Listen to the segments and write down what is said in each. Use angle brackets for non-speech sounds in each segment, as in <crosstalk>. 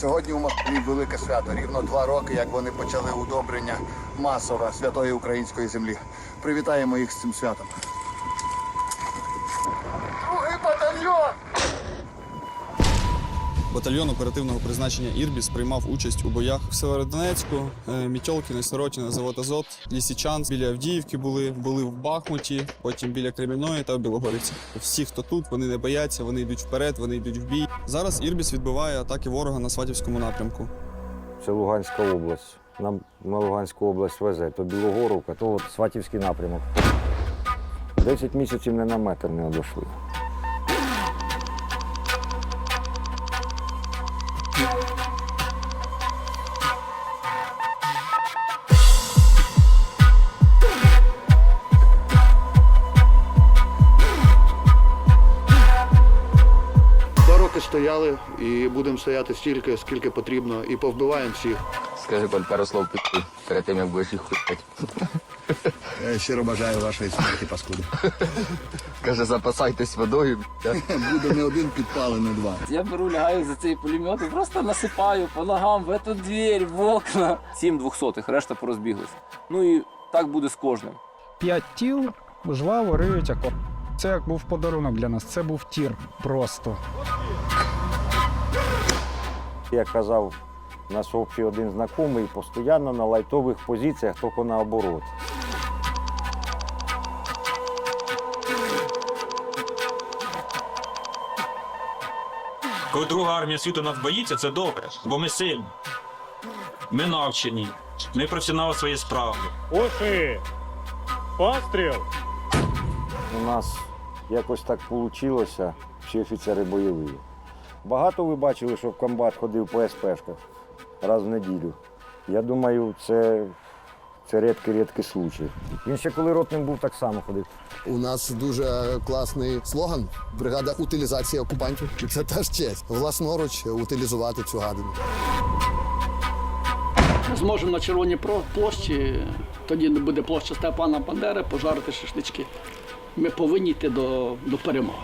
Сьогодні у Москві велике свято. Рівно два роки, як вони почали удобрення масове святої української землі. Привітаємо їх з цим святом. Другий батальйон! Батальйон оперативного призначення Ірбіс приймав участь у боях в Северодонецьку, е, Мітьолкіно, Сорочино, Завод Азот, Лісічанськ, біля Авдіївки були, були в Бахмуті, потім біля Кремінної та в Білогорівці. Всі, хто тут, вони не бояться, вони йдуть вперед, вони йдуть в бій. Зараз Ірбіс відбиває атаки ворога на Сватівському напрямку. Це Луганська область. Нам на Луганську область везе. То Білогоровка, то от Сватівський напрямок. Десять місяців не на метр не одійшли. Thank you. Роки стояли і будемо стояти стільки, скільки потрібно, і повбиваємо всіх. Скажи Коль, пару слов пи***й, перед тим, як будеш їх. <laughs> Я щиро бажаю вашої смерті, паскуди. <laughs> Каже, запасайтесь водою. <laughs> Буде не один підпали, не два. Я беру, лягаю за цей пулемет і просто насипаю по ногам в эту дверь, в окна. Сім двохсотих, решта порозбіглися. Ну і так буде з кожним. п'ять тіл, жваво риють окоп. Це як був подарунок для нас. Це був тір просто. Як казав наш общий один знайомий, постійно на лайтових позиціях, тільки наоборот. Коли друга армія світу нас боїться, це добре, бо ми сильні. Ми навчені, ми професіонали своєї справи. Уши! Постріл! У нас якось так вийшло, всі офіцери бойові. Багато ви бачили, що в комбат ходив по СПшках раз в неділю. Я думаю, це, це рідкий-рідкий случай. Він ще коли ротним був, так само ходив. У нас дуже класний слоган бригада утилізації окупантів. Це теж честь. Власноруч утилізувати цю гадину. зможемо на червоній площі, тоді не буде площа Степана Бандери, пожарити шашлички. Ми повинні йти до, до перемоги.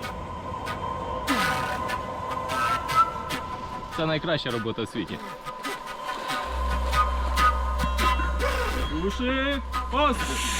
Це найкраща робота у світі. Руши постріл!